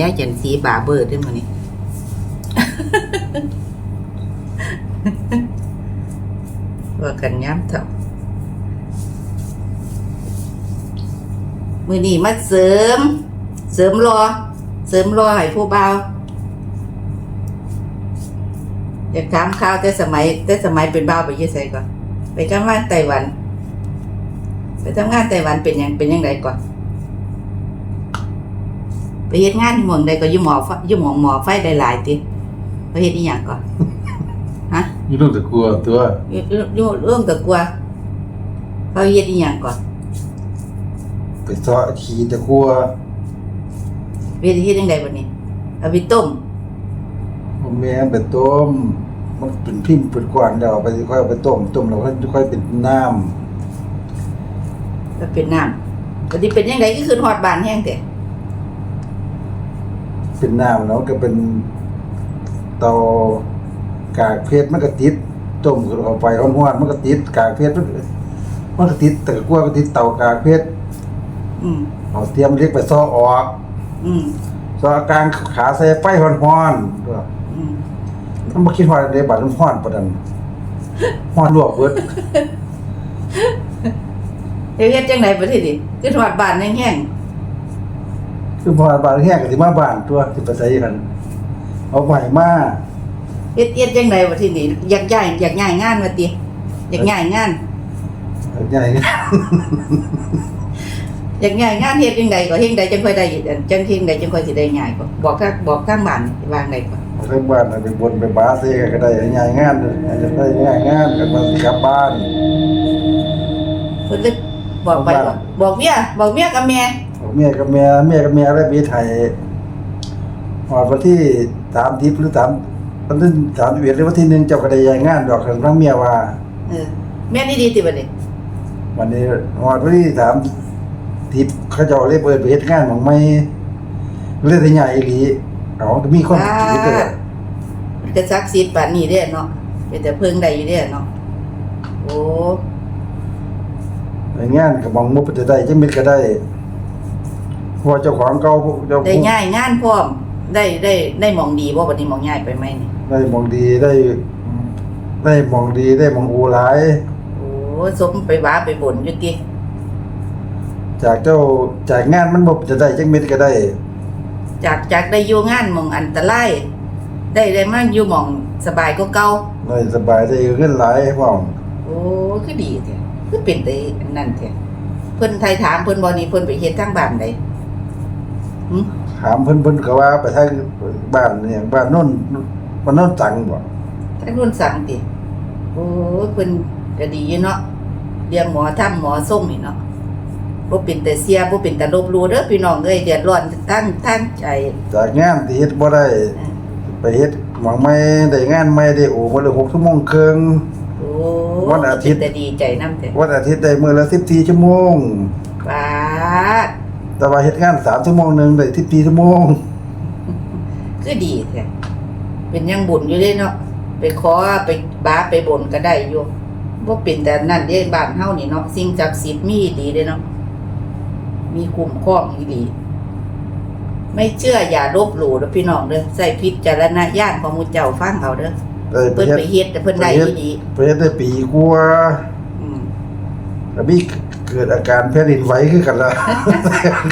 ยายจันสีบาเบิดด้วยมื้อนี้ว่ากันย้ำเถอะมือนี้มาเสริม เสริมรอ เสริมรอให้ผู้เบาอยากถามข่าวแต่สมัย แต่สมัยเป็นเบาไปยี่ไสก่อน ไปทำงานไต้หวัน ไปทำงานไต้หวันเป็นยังเป็นยังไงก่อน ไปเฮ็ดงานที่เมืองใดก็อยู่หมอไฟอยู่หมองหมอไฟได้หลายติไปเฮ็ดอีหยังก่อนฮะยี่ลูกตะกัวตัวอยู่อยู่อยู่เรื่องตะกัวเขาเฮ็ดอีหยังก่อนไปเสาะขี่ตะกัวเฮ็ดเฮ็ดจังไดบัดนี้เอาไปต้มผมแม่นไปต้มมันเป็นพิมพ์เป็นก้อนแล้วเอาไปค่อยเอาไปต้มต้มแล้วค่อยเป็นน้แล้วเป็นน้ำบัดนี้เป็นจังไดก็คือฮอดบ้านแห้งแต่ำ เป็นน้ำแล้วก็เป็นเตากากเพชรมันก็ติดต้มเข้าไปร้อนๆมันก็ติดกากเพชรมันมันก็ติดตะกัวก็ติดเตากากเพชรอืมเอาเตรียมเล็กไปซ้อออกอืมซ้อกลางขาใส่ไฟร้อนๆด้วยอืมมันบ่คิดฮอดได้บัดมันฮ้อนปานนั้นฮ้อนลวกเบิดเฮ็ดเฮ็ดจังไดบัดนี้ดิคือฮอดบ้านแห้ง คือพอบ้านแห้งก็สิมาบ้านตัวสิไปใส่กันเอาใหม่มาๆเฮ็ดเฮ็ดจังไดบัดนี้ดิอยากย้ายอยากย้ายงานว่าติอยากย้ายงาน ใหญ่อยากย้ายงานเฮ็ดจังไดก็เฮ็ดใดจังค่อยได้อันจังเฮ็ดใดจังค่อยสิได้ย้ายก็บอกทางบอกทางบ้านวางได้ก่อนเอาไปบ้านเอาไปบนไปบาเซก็ได้ใหญ่งานอาจจะได้ง่ายงานกันมาสิกลับบ้าน เพิ่นเลยบอกไปว่าบอกเมียบอกเมียกับแม่ เอาเมียกับแม่เมียกับแม่ได้ไปไทยฮอดวันที่30หรือ3วันที่31หรือวันที่1เจ้าก็ได้ย้ายงานดอกกันทั้งเมียว่าเออแม่นี่ดีติบัดนี้วันนี้ฮอดวันที่สามทิพเขาเจ้าเลยเปิดไปเฮ็ดงานของไม่เลยได้ใหญ่อีหลีเอาก็มีคนคิดเด้อมันก็ศักดิ์สิทธิ์ปานนี้เด้เนาะเป็นแต่เพิ่งได้อยู่เด้เนาะโอ้ในงานก็มองมุกจะได้จังมิดก็ได้เพราะ ว่าเจ้าของเก่าพวกเจ้าได้ง่ายงานพร้อมได้ได้ได้หมองดีบ่บัดนี้หมองง่ายไปไหมนี่ได้มองดีได้ ได้มองดีได้มองอูหลายโอ้สมไปว้าไปบ่นอยู่ติจากเจ้าจากงานมันบ่จะได้จังมิดก็ได้ จากจากได้อยู่งานหมองอันตรายได้ได้มาอยู่หมองสบายกว่าเก่าได้สบายได้เงินหลายพร้อมโอ้คือดีแท้คือเป็นได้นั่นแท้เพิ่นไทยถามเพิ่นบ่นี่เพิ่นไปเฮ็ดทางบ้านใดหึ ถามเพิ่นเพิ่นก็ว่าไปทางบ้านเนี่ยบ้านโน่นบ้านโน่นจังบ่ทางรุ่นสั่งติโอ้ยเพิ่นก็ดีอยู่เนาะเรียงหมอทำหมอส่งนี่เนาะบ่เป็นแต่เสียบ่เป็นแต่ลบหลู่เด้อพี่น้องเอ้ยเดือดร้อนทั้งทั้งใจจากงานที่เฮ็ดบ่ได้เออไปเฮ็ดหวังไม่ได้งานไม่ได้โอ้มื้อละ6ชั่วโมงครึ่งโอ้วันอาทิตย์เป็นแต่ดีใจนำแต่วันอาทิตย์ได้มื้อละ14ชั่วโมงบาด แต่ว่าเฮ็ดงาน3ชั่วโมงหนึงได้14ชั่วโมง คือดีแท้เป็นยังบุญอยู่เด้เนาะไปขอไปบาไปบ่นก็ได้อยู่บ่เป็นแต่นั่นเด้บ้านเฮานี่เนาะสิ่งศักดิ์สิทธิ์มีดีเด้เนาะมีคุ้มครองอีหลีไม่เชื่ออย่าลบหลู่เด้อพี่น้องเด้อใส่พิจารณญาณของหมู่เจ้าฟังเอาเด้อได้ไปเพิ่นเฮ็ดไปเฮ็ดแต่เพิ่นได้อีหลีไปเฮ็ดได้ปีกว่าอืม ก็มีเกิดอาการแผ่นดินไหวคือกันล่ะ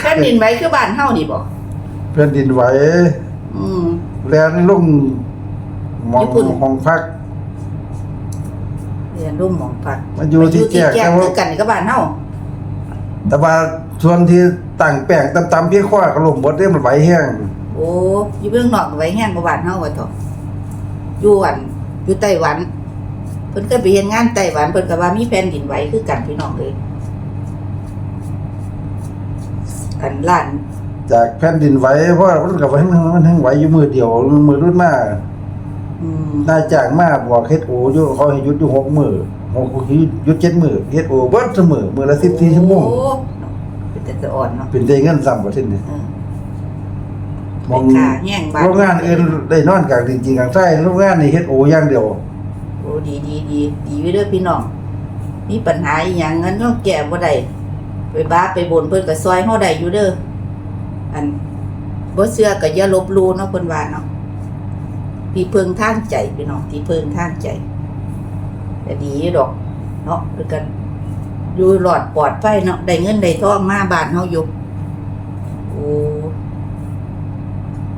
แผ่นดินไหวคือบ้านเฮานี่บ่แผ่นดินไหวอืมแลนลงหมองญี่ปุ่นห้องพักเรียนร่วมหมองพักมาอยู่ที่แจ้งแจ้แต่งว่าคือกันกับบ้านเฮาแต่ว่าส่วนที่ตั้งแป้งตำๆเพียงขว้าก็ล่มบ่ได้มันไหวแห้งโอ้อยู่เบื้องนอกไว้แห้งกว่าบ้านเฮาว่าเถอะอยู่อันอยู่ไต้หวัน เพิ่นก็ไปเฮ็ดงานไต้หวันเพิ่นก็ว่ามีแผ่นดินไหวคือกันพี่น้องเอ้ยอันล้านจากแผ่นดินไหวเพราะว่ามันก็มันมันทั้งไหวอยู่มือเดียวมือรุ่นมาอืมนายจ้างมาบอกเฮ็ดโออยู่เขาให้หยุดอยู่หกมื้อหกหยุดเจ็ดมื้อเฮ็ดโอเบิดซุมื้อมื้อละ14ชั่วโมงโอ้เป็นแต่จะอ่อนเนาะเป็นได้เงินซ้ำบ่ทินี่เออมองไปขาแห้งบ้าน โรงงานอื่นได้นอนกลางจริงๆกลางใต้โรงงานนี่เฮ็ดโออย่างเดียวโอ้ ดีดีดีดีไว้เด้อพี่น้องมีปัญหาอีหยังเงินเฮาแก้บ่ได้ไปบ้าไปบนเพิ่นก็ซอยเฮาได้อยู่เด้ออันบ่เชื่อก็อย่าลบลูเนาะเพิ่นว่าเนาะที่เพิงท่างใจพี่น้องที่เพิงท่างใจแต่ดีดอก เนาะคือกันอยู่หลอดปลอดภัยเนาะได้เงินได้ทองมาบ้านเฮาอยู่โอ้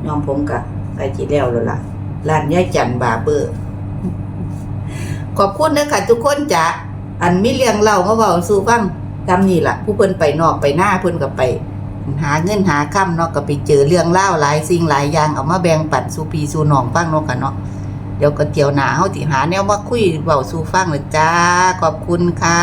ยอมผมกะไปจิแล้วแล้วล่ะร้านยายจันบาเบอร์ ขอบคุณนะค่ะทุกคนจ้ะอันมิเลียงเล่ามาเบาสู้ฟังทำนี่ล่ะ ผู้เพิ่นไปนอกไปหน้าเพิ่นก็ไป หาเงินหาค่ำเนาะก็ไปเจอเรื่องเล่าหลายสิ่งหลายอย่างเอามาแบ่งปันสู่พี่สู่น้องฟังเนาะค่ะเนาะเดี๋ยวก็เกี่ยวหนาเฮาสิหาแนวมาคุยเว้าสู่ฟังเลยจ้าขอบคุณค่ะ